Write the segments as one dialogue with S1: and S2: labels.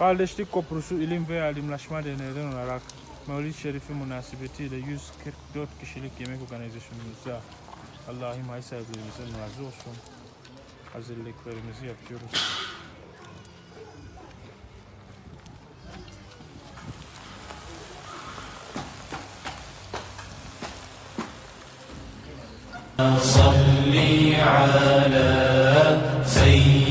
S1: Kardeşlik Köprüsü İlim ve Alimlaşma Derneği'nden olarak Mevlid Şerifi münasebetiyle 144 kişilik yemek organizasyonumuzda Allah'ım hay sahiplerimizden razı olsun. Hazırlıklarımızı yapıyoruz.
S2: صل على سيدنا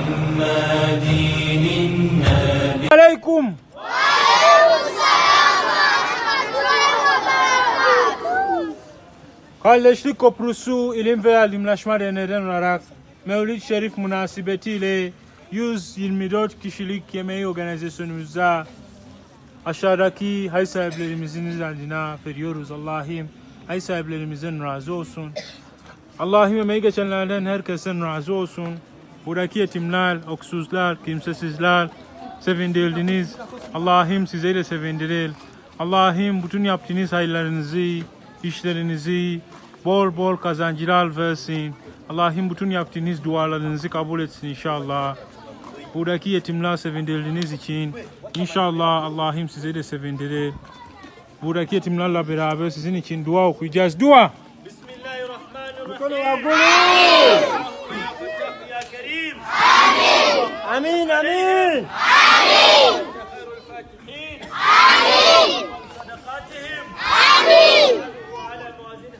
S2: محمد النبي
S1: Aleyküm. Kardeşlik Köprüsü İlim ve Alimlaşma Derneği'nden olarak Mevlid Şerif münasebetiyle 124 kişilik yemeği organizasyonumuzda aşağıdaki hay sahiplerimizin adına veriyoruz. Allah'ım hay sahiplerimizden razı olsun. Allah'ım emeği geçenlerden herkesten razı olsun. Buradaki yetimler, öksüzler, kimsesizler sevindirdiniz. Allah'ım size de sevindiril. Allah'ım bütün yaptığınız hayırlarınızı, işlerinizi bol bol kazancılar versin. Allah'ım bütün yaptığınız dualarınızı kabul etsin inşallah. Buradaki yetimler sevindirdiğiniz için inşallah Allah'ım size de sevindirir. Buradaki yetimlerle beraber sizin için dua okuyacağız. Dua.
S3: يا
S1: Amin amin.
S3: خير الفاتحين آمين صدقاتهم آمين وعلى موازين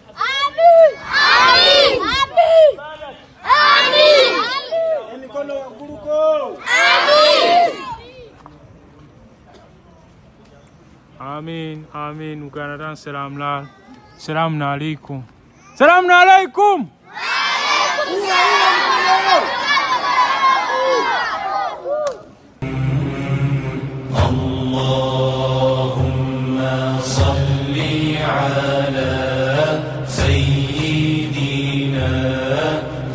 S1: Amin amin. Ugana'dan selamlar. Selamun aleyküm. Selamun aleyküm. اللهم صل على سيدنا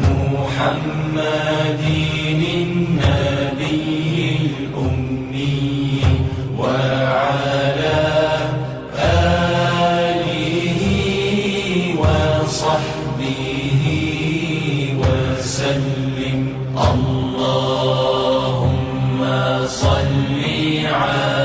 S1: محمد النبي الأمي وعلى صل على